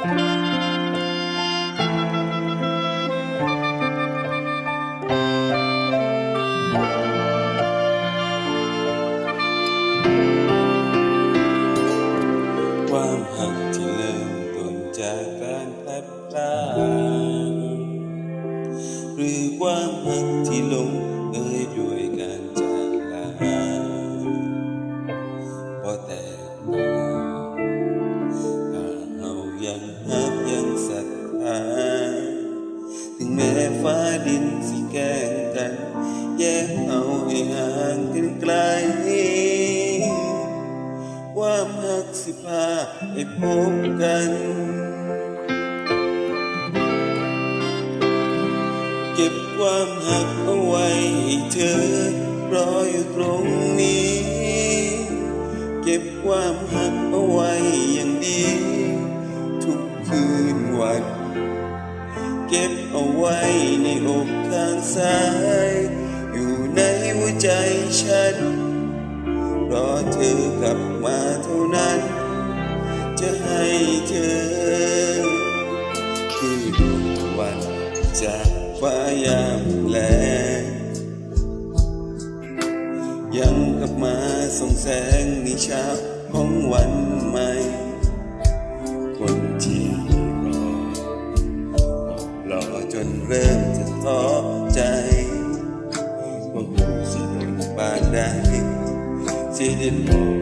ความหักที่เริ่มต้นจากการพลัดพรากหรือความหักที่ลงเอย แม้ฟ้าดินสิแกล้งกัน แยกเอาให้ห่างกันไกลความหักสิพาให้พบกัน เก็บความหักเอาไว้ให้เธอรออยู่ตรงนี้ เก็บความหักเอาไว้อย่างดี ทุกคืนวัน เก็บเอาไว้ในอกข้างซ้าย อยู่ในหัวใจฉัน รอเธอกลับมาเท่านั้น จะให้เธอ คือดวงตะวันจากฟ้ายามแลงยังกลับมาส่องแสงในเช้าของวันใหม่ ดที่ได้บอก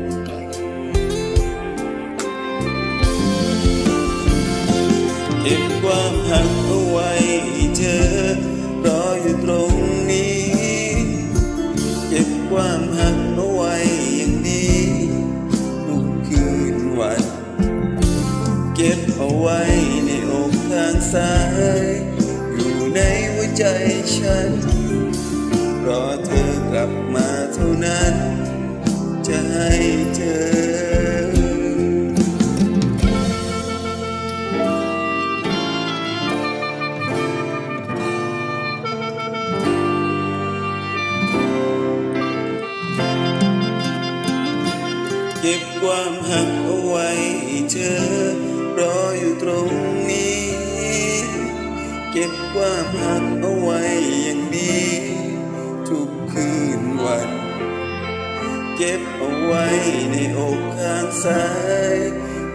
เก็บความหักเอาไว้เธอรออยู่ตรงนี้ เก็บความหักเอาไว้อย่างดีทุกคืนวัน เก็บเอาไว้ในอกข้างซ้ายอยู่ในหัวใจฉัน รอเธอกลับมา เท่านั้นจะให้เธอเก็บความหักเอาไว้เธอรออยู่ตรงนี้ เก็บความหักเอาไว้อย่างดี เก็บเอาไว้ในอกข้างซ้าย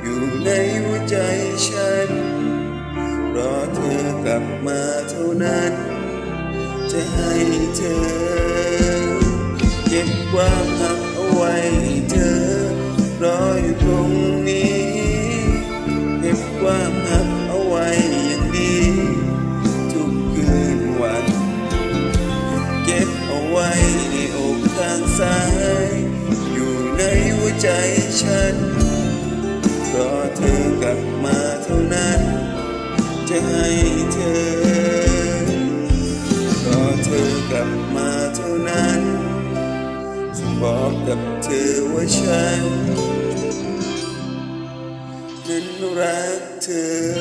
อยู่ในหัวใจฉัน รอเธอกลับมาเท่านั้น จะให้เธอ เก็บความ ใจฉันรอเธอกลับมาเท่านั้น จะให้เธอเพราะเธอกลับมาเท่านั้นจะบอกกับเธอว่าฉันนั้นรักเธอ